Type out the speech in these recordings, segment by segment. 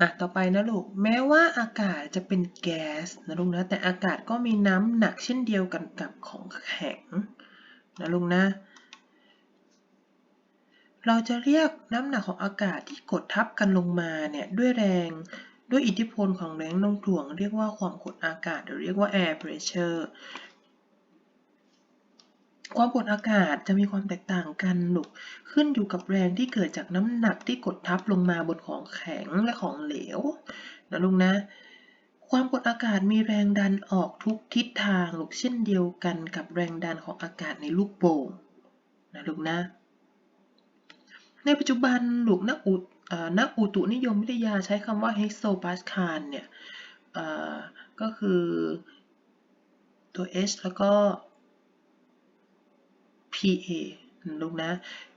อะต่อไปนะลูก แม้ว่าอากาศจะเป็นแก๊สนะลูกนะ แต่อากาศก็มีน้ำหนักเช่นเดียวกันกับของแข็งนะลูกนะ เราจะเรียกน้ำหนักของอากาศที่กดทับกันลงมาเนี่ยด้วยแรงด้วยอิทธิพลของแรงโน้มถ่วง เรียกว่าความกดอากาศหรือเรียกว่า air pressure ความกดอากาศจะมีความแตกต่างกันลูกขึ้นอยู่กับแรงที่เกิดจากน้ำหนักที่กดทับลงมาบนของแข็งและของเหลวนะลูกนะ ความกดอากาศมีแรงดันออกทุกทิศทางลูกเช่นเดียวกันกับแรงดันของอากาศในลูกโป่งนะลูกนะ ในปัจจุบันลูกนักอุนักอุตุนิยมวิทยาใช้คำว่า hexopascal เนี่ยก็คือตัว h แล้วก็ PA ลูกนะ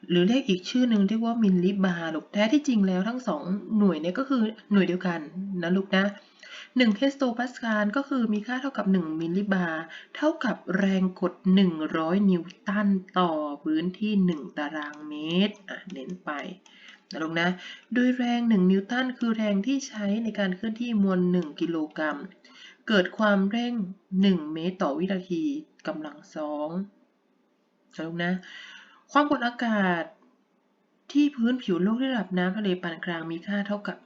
หรือเรียกอีกชื่อหนึ่งเรียกว่ามิลลิบาร์ลูกแท้ที่จริงแล้วทั้งสองหน่วยเนี้ก็คือหน่วยเดียวกันนะลูกนะ1เฮสโตปาสคาลก็คือมีค่าเท่ากับ 1 มิลลิบาร์เท่ากับแรงกด 100 นิวตันต่อพื้นที่ 1 ตารางเมตรอะเน้นไปนะลูกนะ โดยแรง 1 นิวตันคือแรงที่ใช้ในการเคลื่อนที่มวล 1 กิโลกรัม เกิดความเร่ง 1 เมตรต่อวินาทีกำลังสอง นะลูกนะ ความกดอากาศที่พื้นผิวโลกระดับน้ำทะเลปานกลางมีค่าเท่ากับ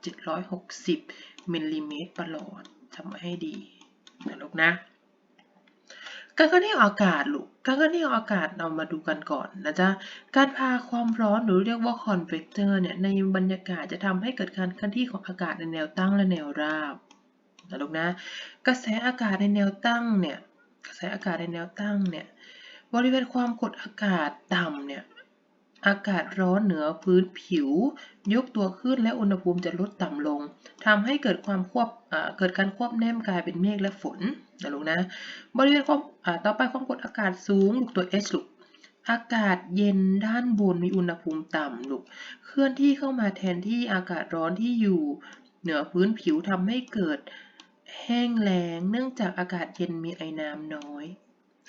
760มิลลิเมตรประหลอดจำไว้ให้ดีนะลูกนะ การเคลื่อนที่ของอากาศลูก การเคลื่อนที่ของอากาศเรามาดูกันก่อนนะจ๊ะ การพาความร้อนหรือเรียกว่าคอนเวกเตอร์เนี่ยในบรรยากาศจะทำให้เกิดการเคลื่อนที่ของอากาศในแนวตั้งและแนวราบนะลูกนะ กระแสอากาศในแนวตั้งเนี่ย กระแสอากาศในแนวตั้งเนี่ย บริเวณความกดอากาศต่ำเนี่ยอากาศร้อนเหนือพื้นผิว ยกตัวขึ้นและอุณหภูมิจะลดต่ำลงทำให้เกิดความควบเกิดการควบแนมกลายเป็นเมฆและฝนนะลูกนะบริเวณความต่อไปความกดอากาศสูงลูกตัว H ลูกอากาศเย็นด้านบนมีอุณหภูมิต่ำลูกเคลื่อนที่เข้ามาแทนที่อากาศร้อนที่อยู่ เหนือพื้นผิวทำให้เกิดแห้งแล้งเนื่องจากอากาศเย็นมีไอน้ำน้อย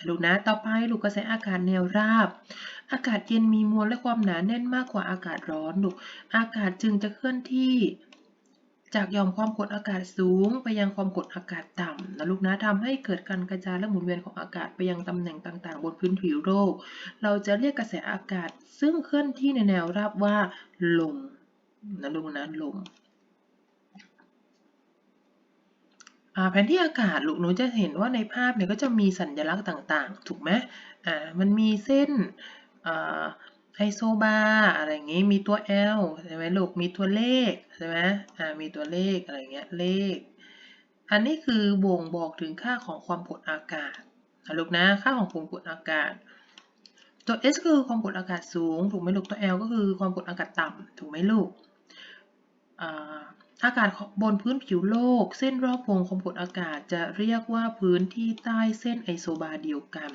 ลูกนะ ต่อไปลูกกระแสอากาศแนวราบ อากาศเย็นมีมวลและความหนาแน่นมากกว่าอากาศร้อนลูก อากาศจึงจะเคลื่อนที่จากยอมความกดอากาศสูงไปยังความกดอากาศต่ำนะลูกนะทำให้เกิดการกระจายและหมุนเวียนของอากาศไปยังตำแหน่งต่างๆ บนพื้นผิวโลก เราจะเรียกกระแสอากาศซึ่งเคลื่อนที่ในแนวราบว่าลมนะลูกนะลม แผนที่อากาศลูกหนูจะเห็นว่าในภาพเนี่ยก็จะมีสัญลักษณ์ต่างๆ ถูกไหมอ่ามันมีเส้นไอโซบาร์อะไรอย่างงี้ มีตัว L ใช่ไหมลูก มีตัวเลขใช่ไหมอ่า มีตัวเลขอะไรเงี้ย เลข อันนี้คือบ่งบอกถึงค่าของความกดอากาศนะลูกนะ ค่าของความกดอากาศ ตัว S คือความกดอากาศสูง ถูกไหมลูก ตัว L ก็คือความกดอากาศต่ำถูกไหมลูก อ่า อากาศบนพื้นผิวโลก เส้นรอบวงความกดอากาศจะเรียกว่าพื้นที่ใต้เส้นไอโซบาร์เดียวกัน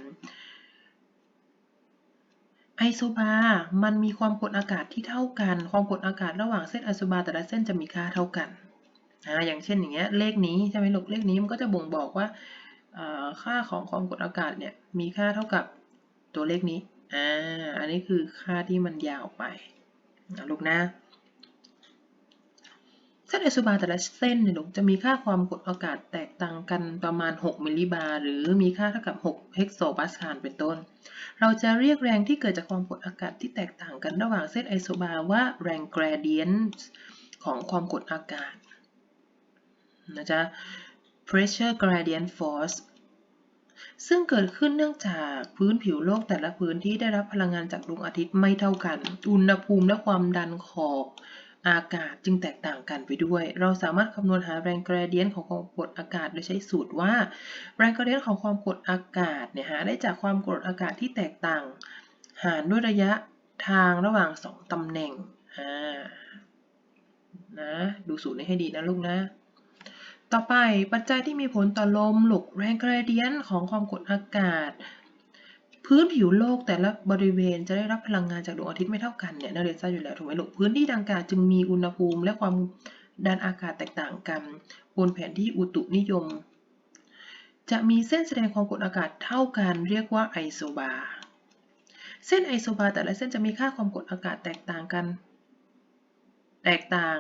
ไอโซบาร์มันมีความกดอากาศที่เท่ากัน ความกดอากาศระหว่างเส้นไอโซบาร์แต่ละเส้นจะมีค่าเท่ากันอ่าอย่างเช่นอย่างเงี้ยเลขนี้ใช่ไหมลูกเลขนี้มันก็จะบ่งบอกว่าค่าของความกดอากาศเนี่ยมีค่าเท่ากับตัวเลขนี้อ่าอันนี้คือค่าที่มันยาวไปลูกนะ เส้นไอโซบาร์แต่ละเส้นเนี่ยจะมีค่าความกดอากาศแตกต่างกันประมาณ 6 มิลลิบาร์หรือมีค่าเท่ากับ 6 เฮกโซปาสคาลเป็นต้น เราจะเรียกแรงที่เกิดจากความกดอากาศที่แตกต่างกันระหว่างเส้นไอโซบาร์ว่าแรงแกรเดียนของความกดอากาศนะจ๊ะ pressure gradient force ซึ่งเกิดขึ้นเนื่องจากพื้นผิวโลกแต่ละพื้นที่ได้รับพลังงานจากดวงอาทิตย์ไม่เท่ากัน อุณหภูมิและความดันขอบ อากาศจึงแตกต่างกันไปด้วย เราสามารถคำนวณหาแรงกระเดียนของความกดอากาศโดยใช้สูตรว่า แรงกระเดียนของความกดอากาศเนี่ยหาได้จากความกดอากาศที่แตกต่าง หารด้วยระยะทางระหว่าง 2ตำแหน่งนะดูสูตรนี้ให้ดีนะลูกนะ ต่อไปปัจจัยที่มีผลต่อลมหลุกแรงกระเดียนของความกดอากาศ พื้นผิวโลกแต่ละบริเวณจะได้รับพลังงานจากดวงอาทิตย์ไม่เท่ากันเนี่ยนักเรียนทราบอยู่แล้วถูกไหมลูกพื้นที่ดังกล่าวจึงมีอุณหภูมิและความดันอากาศแตกต่างกันบนแผนที่อุตุนิยม จะมีเส้นแสดงความกดอากาศเท่ากันเรียกว่าไอโซบาร์เส้นไอโซบาร์แต่ละเส้นจะมีค่าความกดอากาศแตกต่างกัน แตกต่าง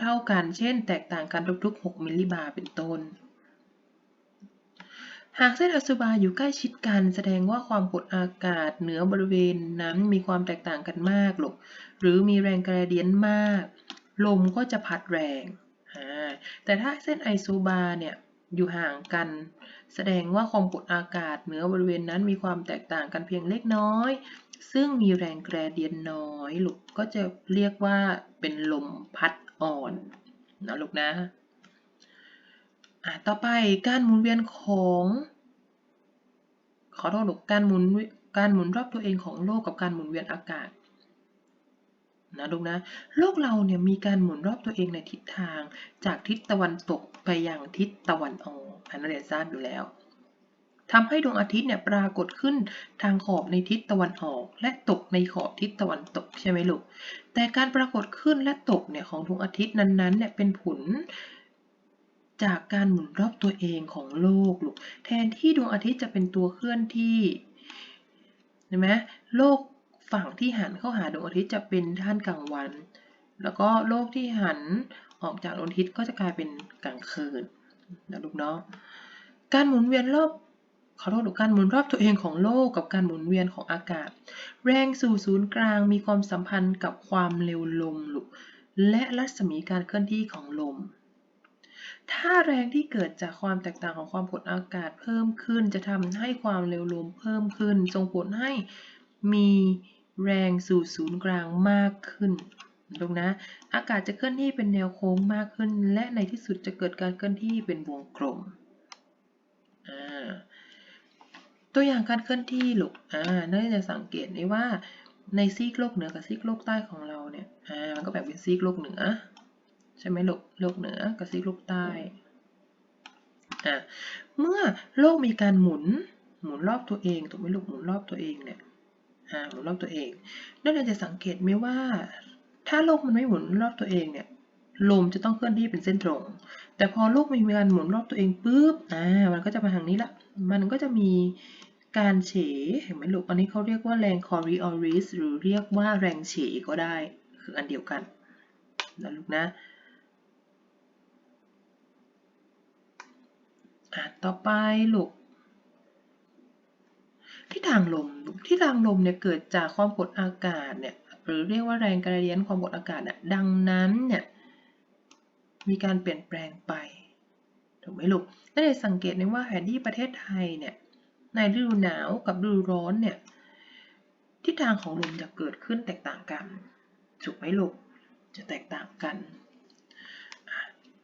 เท่าๆกัน เช่น แตกต่างกันทุกๆ 6 มิลลิบาร์เป็นต้น หากเส้นอสุบาอยู่ใกล้ชิดกัน แสดงว่าความกดอากาศเหนือบริเวณนั้นมีความแตกต่างกันมากหรอกหรือมีแรงกระเดียนมาก ลมก็จะพัดแรง แต่ถ้าเส้นไอโซบาเนี่ยอยู่ห่างกัน แสดงว่าความกดอากาศเหนือบริเวณนั้นมีความแตกต่างกันเพียงเล็กน้อย ซึ่งมีแรงแกรเดียนน้อยลูกก็จะเรียกว่าเป็นลมพัดอ่อนนะลูกนะ อะต่อไปการหมุนเวียนของ ขอโทษลูกการหมุนการหมุนรอบตัวเองของโลกกับการหมุนเวียนอากาศนะลูกนะโลกเราเนี่ยมีการหมุนรอบตัวเองในทิศทาง จากทิศตะวันตกไปยังทิศตะวันออกอันนั้นเรียนทราบอยู่แล้วทำให้ดวงอาทิตย์เนี่ยปรากฏขึ้นทางขอบในทิศตะวันออก และตกในขอบทิศตะวันตกใช่ไหมลูกแต่การปรากฏขึ้นและตกเนี่ยของดวงอาทิตย์นั้นๆเนี่ยเป็นผล จากการหมุนรอบตัวเองของโลกลูกแทนที่ดวงอาทิตย์จะเป็นตัวเคลื่อนที่เห็นไหมโลกฝั่งที่หันเข้าหาดวงอาทิตย์จะเป็นด้านกลางวัน แล้วก็โลกที่หันออกจากดวงอาทิตย์ก็จะกลายเป็นกลางคืนนะลูกเนาะการหมุนเวียนรอบขอโทษการหมุนรอบตัวเองของโลกกับการหมุนเวียนของอากาศ แรงสู่ศูนย์กลางมีความสัมพันธ์กับความเร็วลมลุกและรัศมีการเคลื่อนที่ของลม ถ้าแรงที่เกิดจากความแตกต่างของความกดอากาศเพิ่มขึ้น จะทำให้ความเร็วลมเพิ่มขึ้นส่งผลให้มีแรงสู่ศูนย์กลางมากขึ้นตรงนะ อากาศจะเคลื่อนที่เป็นแนวโค้งมากขึ้น และในที่สุดจะเกิดการเคลื่อนที่เป็นวงกลมตัวอย่างการเคลื่อนที่ลูกอ่าน่าจะสังเกตได้ว่าในซีกโลกเหนือกับซีกโลกใต้ของเราเนี่ย อ่า มันก็แบ่งเป็นซีกโลกเหนือ ใช่ไหมลูกโลกเหนือกับซีกโลกใต้อ่าเมื่อโลกมีการหมุนหมุนรอบตัวเองถูกไหมลูกหมุนรอบตัวเองเนี่ยอ่าหมุนรอบตัวเองนั่นจะสังเกตไหมว่า ถ้าโลกมันไม่หมุนรอบตัวเองเนี่ยลมจะต้องเคลื่อนที่เป็นเส้นตรง แต่พอโลกมีการหมุนรอบตัวเองปุ๊บอ่ามันก็จะมาทางนี้ละมันก็จะมีการเฉเห็นไหมลูกอันนี้เขาเรียกว่าแรงคอริออริสหรือเรียกว่าแรงเฉก็ได้คืออันเดียวกันนะลูกนะ อะต่อไปลูกที่ทางลมที่ทางลมเนี่ยเกิดจากความกดอากาศเนี่ยหรือเรียกว่าแรงกระเดียนความกดอากาศเนี่ยดังนั้นเนี่ยมีการเปลี่ยนแปลงไปถูกไหมลูกได้สังเกตได้ว่าแผนที่ประเทศไทยเนี่ยในฤดูหนาวกับฤดูร้อนเนี่ยทิศทางของลมจะเกิดขึ้นแตกต่างกันถูกไหมลูกจะแตกต่างกัน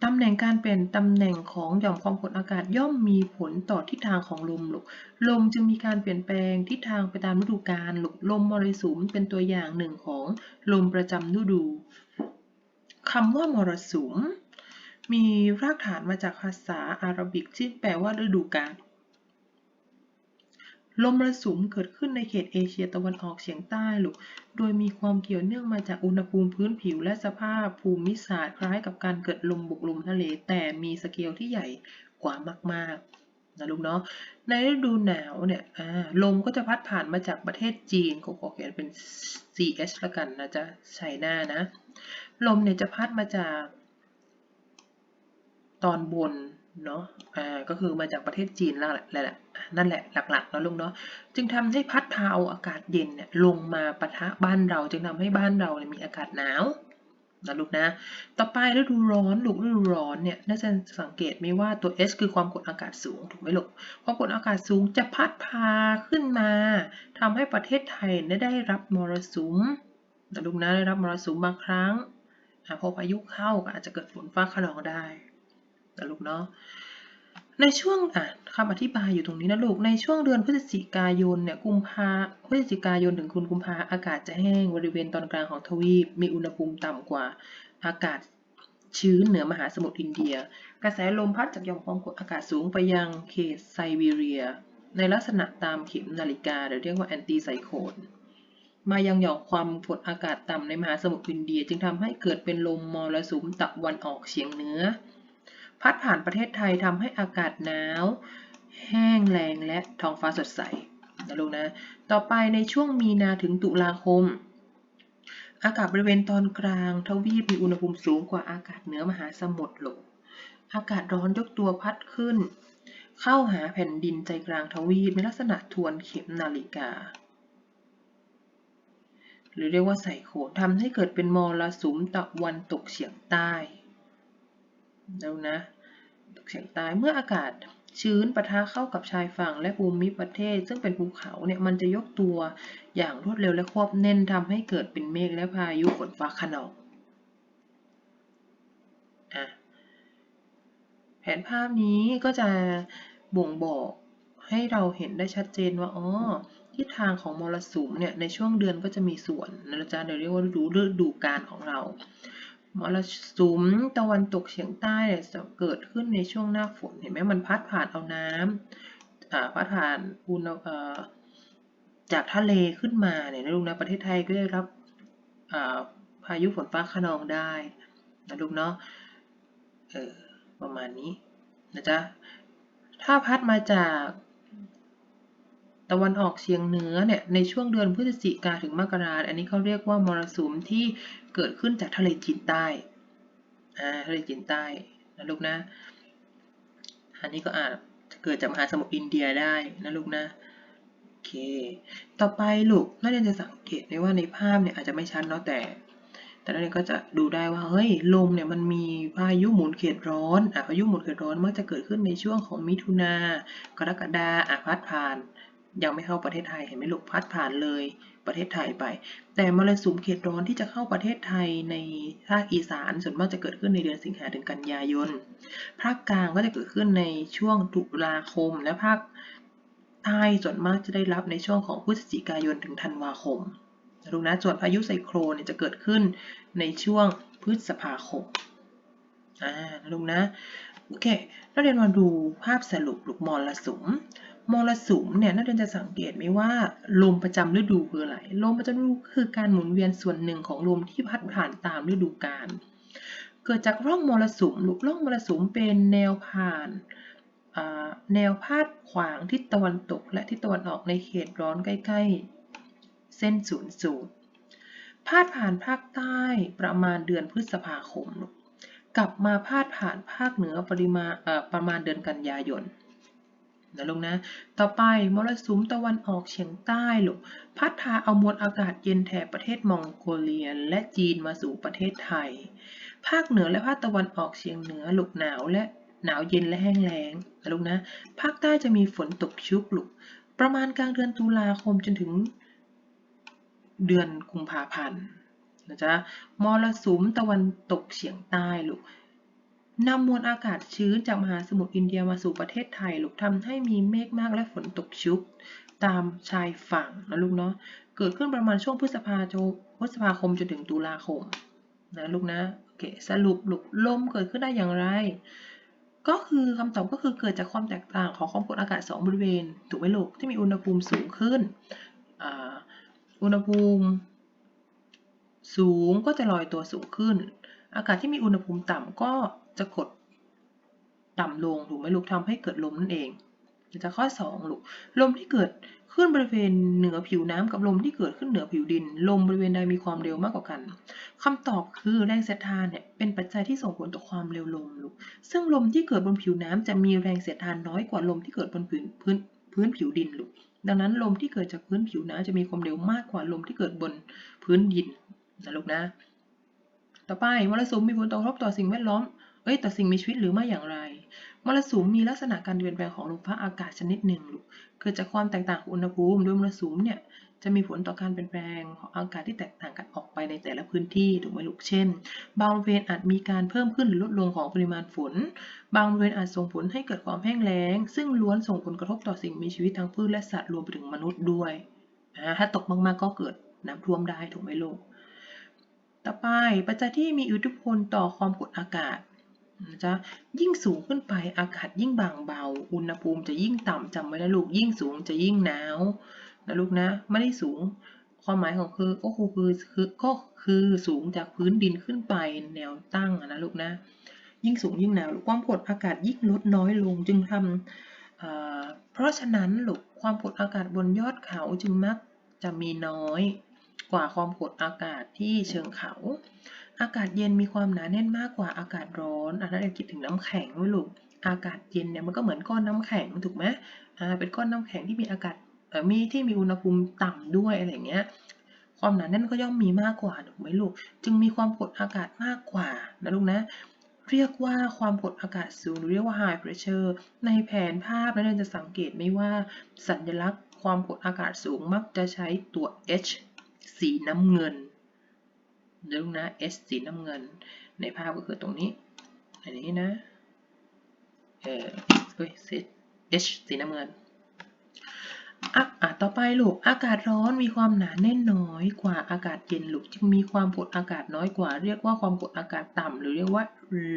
ตำแหน่งการเปลี่ยนตำแหน่งของหย่อมความกดอากาศย่อมมีผลต่อทิศทางของลมลูก ลมจึงมีการเปลี่ยนแปลงทิศทางไปตามฤดูกาลลูก ลมมรสุมเป็นตัวอย่างหนึ่งของลมประจำฤดู คำว่ามรสุม มีรากฐานมาจากภาษาอาหรับิกที่แปลว่าฤดูกาล ลมมรสุมเกิดขึ้นในเขตเอเชียตะวันออกเฉียงใต้ลูก โดยมีความเกี่ยวเนื่องมาจากอุณหภูมิพื้นผิวและสภาพภูมิศาสตร์คล้ายกับการเกิดลมบุกลมทะเล แต่มีสเกลที่ใหญ่กว่ามากๆนะลูกเนาะ ในฤดูหนาวเนี่ยลมก็จะพัดผ่านมาจากประเทศจีนขอเขียนเป็น CH ละกันนะจ๊ะใช่หน้านะ ลมเนี่ยจะพัดมาจากตอนบน เนาะ อ่า ก็คือมาจากประเทศจีนแล้วแหละนั่นแหละหลักๆแล้วลุงเนาะ จึงทำให้พัดพาเอาอากาศเย็นเนี่ยลงมาปะทะบ้านเรา จึงทำให้บ้านเราเนี่ยมีอากาศหนาวนะลูกนะ ต่อไปฤดูร้อนลูกฤดูร้อนเนี่ยน่าจะสังเกตไหมว่าตัว H คือความกดอากาศสูงถูกไหมลูกความกดอากาศสูงจะพัดพาขึ้นมาทำให้ประเทศไทยได้รับมรสุมนะลูกนะได้รับมรสุมบางครั้งพอพายุเข้าก็อาจจะเกิดฝนฟ้าขนองได้ นะลูกเนาะในช่วงอะคำอธิบายอยู่ตรงนี้นะลูก ในช่วงเดือนพฤศจิกายนเนี่ยกุมภาพฤศจิกายนถึงคุณกุมภาอากาศจะแห้งบริเวณตอนกลางของทวีป มีอุณหภูมิต่ำกว่าอากาศชื้นเหนือมหาสมุทรอินเดีย กระแสลมพัดจากหย่อมความกดอากาศสูงไปยังเขตไซบีเรีย ในลักษณะตามเข็มนาฬิกาหรือเรียกว่าแอนตี้ไซโคลนมายังหย่อมความกดอากาศต่ำในมหาสมุทรอินเดีย จึงทำให้เกิดเป็นลมมรสุมตะวันออกเฉียงเหนือ พัดผ่านประเทศไทยทำให้อากาศหนาว แห้งแรงและท้องฟ้าสดใสนะลูกนะ ต่อไปในช่วงมีนาถึงตุลาคม อากาศบริเวณตอนกลางทวีปมีอุณหภูมิสูงกว่าอากาศเหนือมหาสมุทรโลกอากาศร้อนยกตัวพัดขึ้น เข้าหาแผ่นดินใจกลางทวีปในลักษณะทวนเข็มนาฬิกา หรือเรียกว่าไซโคลนทำให้เกิดเป็นมรสุมตะวันตกเฉียงใต้ แล้วนะตกเฉียงใต้เมื่ออากาศชื้นปะทะเข้ากับชายฝั่งและภูมิประเทศ ซึ่งเป็นภูเขาเนี่ยมันจะยกตัวอย่างรวดเร็วและควบแน่นทำให้เกิดเป็นเมฆและพายุฝนฟ้าขนองอะแผนภาพนี้ก็จะบ่งบอกให้เราเห็นได้ชัดเจนว่าอ๋อทิศทางของมรสุมเนี่ยในช่วงเดือนก็จะมีส่วนนะจ๊ะเดี๋ยวเรียกว่าฤดูฤดูกาลของเรา มรสุมตะวันตกเฉียงใต้เนี่ยจะเกิดขึ้นในช่วงหน้าฝนเห็นไหมมันพัดผ่านเอาน้ำอ่าพัดผ่านอุณหจากทะเลขึ้นมาเนี่ยนะลูกนะประเทศไทยก็ได้รับพายุฝนฟ้าคะนองได้นะลูกเนาะเออประมาณนี้นะจ๊ะถ้าพัดมาจาก ตะวันออกเฉียงเหนือเนี่ยในช่วงเดือนพฤศจิกาถึงมกราอันนี้เขาเรียกว่ามรสุมที่เกิดขึ้นจากทะเลจีนใต้อ่าทะเลจีนใต้นะลูกนะ อันนี้ก็อาจเกิดจากมหาสมุทรอินเดียได้นะลูกนะโอเค ต่อไปลูกนักเรียนจะสังเกตได้ว่าในภาพเนี่ยอาจจะไม่ชัดเนาะแต่ แต่นักเรียนก็จะดูได้ว่าเฮ้ยลมเนี่ยมันมีพายุหมุนเขตร้อนอะพายุหมุนเขตร้อนมักจะเกิดขึ้นในช่วงของมิถุนากรกฎาอะพัดผ่าน ยังไม่เข้าประเทศไทยเห็นไหมลูกพัดผ่านเลยประเทศไทยไป แต่มรสุมเขตร้อนที่จะเข้าประเทศไทยในภาคอีสานส่วนมากจะเกิดขึ้นในเดือนสิงหาถึงกันยายน ภาคกลางก็จะเกิดขึ้นในช่วงตุลาคม และภาคใต้ส่วนมากจะได้รับในช่วงของพฤศจิกายนถึงธันวาคมนะลูกนะส่วนพายุไซโครนเนี่ยจะเกิดขึ้นในช่วงพฤษภาคมอ่าลูกนะ โอเคนักเรียนมาดูภาพสรุปลูกมรสุม มรสุมเนี่ยนักเรียนจะสังเกตไหมว่าลมประจำฤดูคืออะไร ลมประจำฤดูคือการหมุนเวียนส่วนหนึ่งของลมที่พัดผ่านตามฤดูกาล เกิดจากร่องมรสุมลูกร่องมรสุมเป็นแนวผ่านแนวพาดขวางทิศตะวันตก และทิศตะวันออกในเขตร้อนใกล้ ๆ เส้นศูนย์สูตรพาดผ่านภาคใต้ประมาณเดือนพฤษภาคม กลับมาพาดผ่านภาคเหนือปริมาประมาณเดือนกันยายน นะลูกนะ ต่อไปมรสุมตะวันออกเฉียงใต้ลูกพัดพาเอามวลอากาศเย็นแถบประเทศมองโกเลียและจีนมาสู่ประเทศไทย ภาคเหนือและภาคตะวันออกเฉียงเหนือลูกหนาวและหนาวเย็นและแห้งแล้งนะลูกนะ ภาคใต้จะมีฝนตกชุกลูก ประมาณกลางเดือนตุลาคมจนถึงเดือนกุมภาพันธ์นะจ๊ะมรสุมตะวันตกเฉียงใต้ลูก นำมวลอากาศชื้นจากมหาสมุทรอินเดียมาสู่ประเทศไทยลูกทำให้มีเมฆมากและฝนตกชุก ตามชายฝั่งนะลูกเนาะเกิดขึ้นประมาณช่วงพฤษภาโจพฤษภาคมจนถึงตุลาคมนะลูกนะโอเคสรุปลูกลมเกิดขึ้นได้อย่างไร ก็คือคำตอบก็คือเกิดจากความแตกต่างของความกดอากาศ 2 บริเวณถูกไหมลูกที่มีอุณหภูมิสูงขึ้นอุณหภูมิ สูงก็จะลอยตัวสูงขึ้น อากาศที่มีอุณหภูมิต่ำก็ จะกดต่ำลงถูกไหมลูกทำให้เกิดลมนั่นเองจะข้อ2ลูกลมที่เกิดขึ้นบริเวณเหนือผิวน้ำกับลมที่เกิดขึ้นเหนือผิวดิน ลมบริเวณใดมีความเร็วมากกว่ากันคำตอบคือแรงเสียดทานเนี่ยเป็นปัจจัยที่ส่งผลต่อความเร็วลมลูกซึ่งลมที่เกิดบนผิวน้ำจะมีแรงเสียดทานน้อยกว่าลมที่เกิดบนพื้นพื้นพื้นผิวดินลูกดังนั้นลมที่เกิดจากพื้นผิวน้ำจะมีความเร็วมากกว่าลมที่เกิดบนพื้นดินนะลูกนะ ต่อไปมรสุมมีผลต่อกระทบต่อสิ่งแวดล้อม เอ้ยต่อสิ่งมีชีวิตหรือไม่อย่างไรมรสุมมีลักษณะการเปลี่ยนแปลงของลมพัดอากาศชนิดหนึ่งลูกเกิดจากความแตกต่างของอุณหภูมิโดยมรสุมเนี่ยจะมีผลต่อการเปลี่ยนแปลงของอากาศที่แตกต่างกันออกไปในแต่ละพื้นที่ถูกไหมลูกเช่น บางบริเวณอาจมีการเพิ่มขึ้นหรือลดลงของปริมาณฝน บางบริเวณอาจส่งผลให้เกิดความแห้งแล้ง ซึ่งล้วนส่งผลกระทบต่อสิ่งมีชีวิตทั้งพืชและสัตว์รวมไปถึงมนุษย์ด้วยถ้าตกมากๆก็เกิดน้ำท่วมได้ถูกไหมลูกต่อไปปัจจัยที่มีอิทธิพลต่อความกดอากาศ นะจ๊ะยิ่งสูงขึ้นไปอากาศยิ่งบางเบา อุณหภูมิจะยิ่งต่ำจำไว้นะลูกยิ่งสูงจะยิ่งหนาวนะลูกนะไม่ได้สูง ความหมายของคือก็คือคือก็คือสูงจากพื้นดินขึ้นไปแนวตั้งนะลูกนะยิ่งสูงยิ่งหนาวความกดอากาศยิ่งลดน้อยลงจึงทำเพราะฉะนั้นลูกความกดอากาศบนยอดเขาจึงมักจะมีน้อยกว่าความกดอากาศที่เชิงเขา อากาศเย็นมีความหนาแน่นมากกว่าอากาศร้อนอะถ้าเราคิดถึงน้ำแข็งไว้ลูก อากาศเย็นเนี่ยมันก็เหมือนก้อนน้ำแข็งถูกไหมอ่า เป็นก้อนน้ำแข็งที่มีอากาศเอ่อมีที่มีอุณหภูมิต่ำด้วยอะไรเงี้ย ความหนาแน่นก็ย่อมมีมากกว่าถูกไหมลูก จึงมีความกดอากาศมากกว่านะลูกนะ เรียกว่าความกดอากาศสูงหรือเรียกว่า high pressure ในแผนภาพนักเรียนจะสังเกตไหมว่าสัญลักษณ์ความกดอากาศสูงมักจะใช้ตัว H สีน้ำเงิน เดี๋ยวลูกนะ H สีน้ำเงิน ในภาพก็คือตรงนี้ อันนี้นะ เออเฮ้ย H สีน้ำเงินอะอะต่อไปลูก อากาศร้อนมีความหนาแน่นน้อยกว่าอากาศเย็นลูก จึงมีความกดอากาศน้อยกว่า เรียกว่าความกดอากาศต่ำหรือเรียกว่า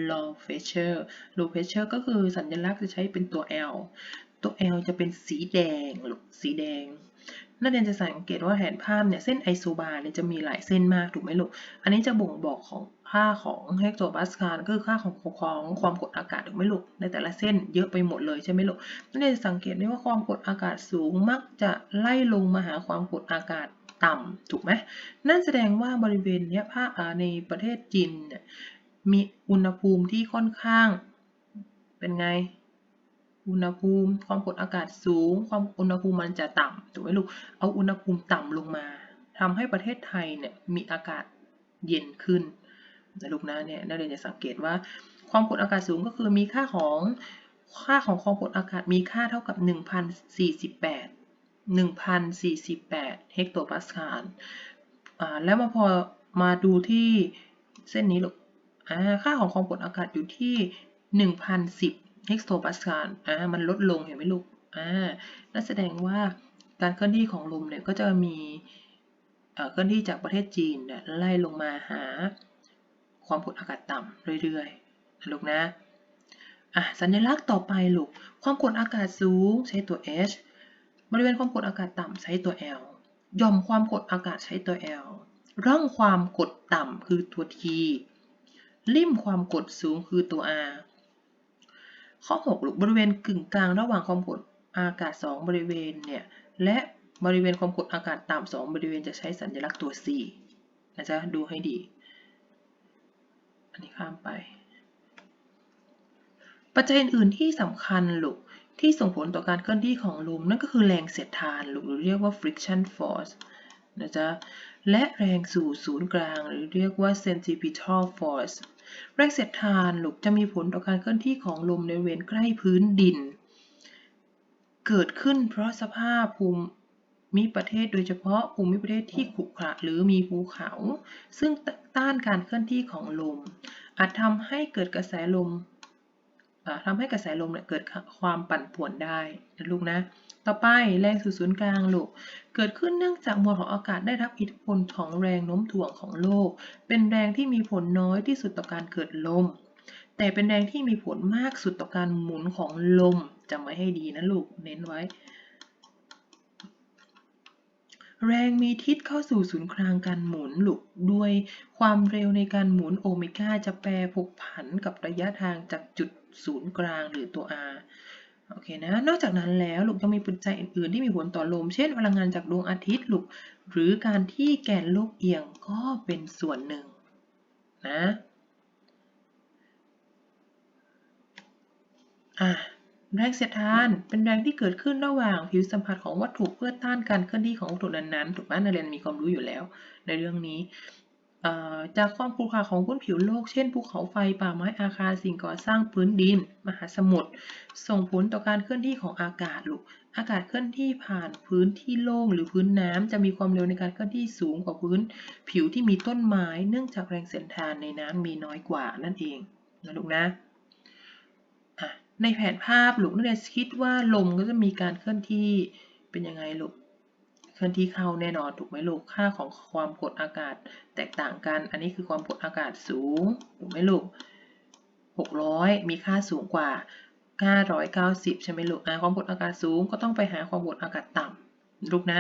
low pressure low pressure ก็คือสัญลักษณ์จะใช้เป็นตัว L ตัว L จะเป็นสีแดงลูกสีแดง นักเรียนจะสังเกตว่าแผนภาพเนี่ยเส้นไอโซบาร์เนี่ยจะมีหลายเส้นมากถูกไหมลูก อันนี้จะบ่งบอกของค่าของเฮกโตปาสคาลก็คือค่าของของความกดอากาศถูกไหมลูก ในแต่ละเส้นเยอะไปหมดเลยใช่ไหมลูก นักเรียนสังเกตได้ว่าความกดอากาศสูงมักจะไล่ลงมาหาความกดอากาศต่ำถูกไหมนั่นแสดงว่าบริเวณเนี้ยภาคในประเทศจีนเนี่ยมีอุณหภูมิที่ค่อนข้างเป็นไง อุณหภูมิ ความกดอากาศสูง ความอุณหภูมิมันจะต่ำถูกไหมลูก เอาอุณหภูมิต่ำลงมาทำให้ประเทศไทยเนี่ยมีอากาศเย็นขึ้นนะลูกนะเนี่ยนักเรียนจะสังเกตว่า ความกดอากาศสูงก็คือมีค่าของค่าของความกดอากาศมีค่าเท่ากับ 1,048 1,048 เฮกโตปาสคาลอ่าแล้วมาพอมาดูที่เส้นนี้ลูกอ่าค่าของความกดอากาศอยู่ที่ 1,010 เฮกโตปาสคาลอ่ามันลดลงเห็นไหมลูกอ่านั่นแสดงว่าการเคลื่อนที่ของลมเนี่ยก็จะมีเคลื่อนที่จากประเทศจีนเนี่ยไล่ลงมาหาความกดอากาศต่ำเรื่อยๆนะลูกนะอะสัญลักษณ์ต่อไปลูกความกดอากาศสูงใช้ตัว H บริเวณความกดอากาศต่ำใช้ตัว L ย่อมความกดอากาศใช้ตัว L ร่องความกดต่ำคือตัว T ลิ่มความกดสูงคือตัว R ข้อ6ลูกบริเวณกึ่งกลางระหว่างความกดอากาศ 2 บริเวณเนี่ยและบริเวณความกดอากาศต่ำ2บริเวณจะใช้สัญลักษณ์ตัว C นะจ๊ะดูให้ดี อันนี้ข้ามไป ปัจจัยอื่นที่สำคัญลูกที่ส่งผลต่อการเคลื่อนที่ของลมนั่นก็คือแรงเสียดทานลูกหรือเรียกว่า friction force นะจ๊ะ และแรงสู่ศูนย์กลาง หรือเรียกว่า centripetal force แรงเสียดทานลูกจะมีผลต่อการเคลื่อนที่ของลมในบริเวณใกล้พื้นดิน เกิดขึ้นเพราะสภาพภูมิประเทศโดยเฉพาะภูมิประเทศที่ขรุขระหรือมีภูเขา ซึ่งต้านการเคลื่อนที่ของลม อาจทำให้เกิดกระแสลม ทำให้กระแสลมเนี่ยเกิดความปั่นป่วนได้นะลูกนะ ต่อไปแรงสู่ศูนย์กลางลูก เกิดขึ้นเนื่องจากมวลของอากาศได้รับอิทธิพลของแรงโน้มถ่วงของโลก เป็นแรงที่มีผลน้อยที่สุดต่อการเกิดลม แต่เป็นแรงที่มีผลมากสุดต่อการหมุนของลมจำไว้ให้ดีนะลูก เน้นไว้ แรงมีทิศเข้าสู่ศูนย์กลางการหมุนลูก ด้วยความเร็วในการหมุนโอเมก้าจะแปรผกผันกับระยะทางจากจุด ศูนย์กลางหรือตัว r โอเคนะ นอกจากนั้นแล้วลูกยังมีปัจจัยอื่นๆที่มีผลต่อลม เช่นพลังงานจากดวงอาทิตย์ลูกหรือการที่แกนโลกเอียงก็เป็นส่วนหนึ่งนะอะแรงเสียดทานเป็นแรงที่เกิดขึ้นระหว่างผิวสัมผัสของวัตถุเพื่อต้านการเคลื่อนที่ของวัตถุนั้นๆถูกไหมนักเรียนมีความรู้อยู่แล้วในเรื่องนี้ จากความขรุขระของพื้นผิวโลก เช่น ภูเขาไฟ ป่าไม้ อาคาร สิ่งก่อสร้าง พื้นดิน มหาสมุทร ส่งผลต่อการเคลื่อนที่ของอากาศลูก อากาศเคลื่อนที่ผ่านพื้นที่โล่งหรือพื้นน้ำจะมีความเร็วในการเคลื่อนที่สูงกว่าพื้นผิวที่มีต้นไม้ เนื่องจากแรงเสียดทานในน้ำมีน้อยกว่านั่นเองนะลูกนะในแผนภาพลูกนักเรียนคิดว่าลมก็จะมีการเคลื่อนที่เป็นยังไงลูก เคลื่อนที่เข้าแน่นอนถูกไหมลูก ค่าของความกดอากาศแตกต่างกัน อันนี้คือความกดอากาศสูงถูกไหมลูก 600 มีค่าสูงกว่า590 ใช่ไหมลูกอ่าความกดอากาศสูงก็ต้องไปหาความกดอากาศต่ำลูกนะ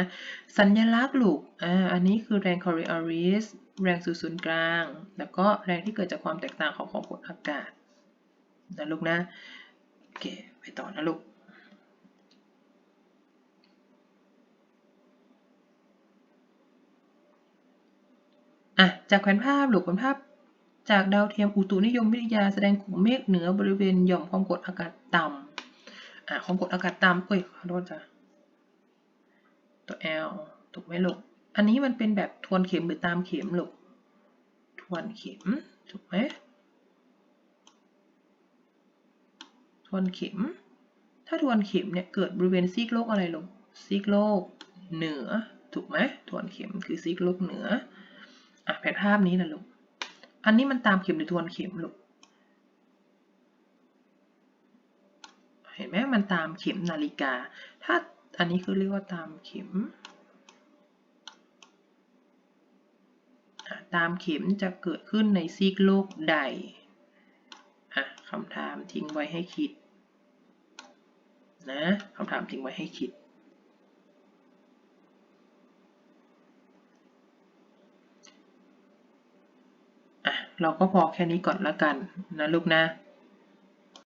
สัญลักษณ์ลูกอ่าอันนี้คือแรง Coriolis แรงสู่ศูนย์กลาง แล้วก็แรงที่เกิดจากความแตกต่างของความกดอากาศนะลูกนะ โอเค ไปต่อนะลูก อะ จากแผนภาพหรือแผนภาพ จากดาวเทียมอุตุนิยมวิทยาแสดงกลุ่มเมฆเหนือบริเวณหย่อมความกดอากาศต่ำอะความกดอากาศต่ำเอ้ยขอโทษจ้ะตัว L ถูกไหมลูก อันนี้มันเป็นแบบทวนเข็มหรือตามเข็มลูก ทวนเข็ม ถูกไหม ทวนเข็ม ถ้าทวนเข็มเนี่ยเกิดบริเวณซีกโลกอะไรลูก ซีกโลกเหนือ ถูกไหม ทวนเข็มคือซีกโลกเหนือ อะแผนภาพนี้นะลูก อันนี้มันตามเข็มหรือทวนเข็มลูก เห็นไหมมันตามเข็มนาฬิกา ถ้าอันนี้คือเรียกว่าตามเข็ม ตามเข็มจะเกิดขึ้นในซีกโลกใดอะคำถามทิ้งไว้ให้คิดนะคำถามทิ้งไว้ให้คิด อะ เราก็พอแค่นี้ก่อนละกันนะลูกนะ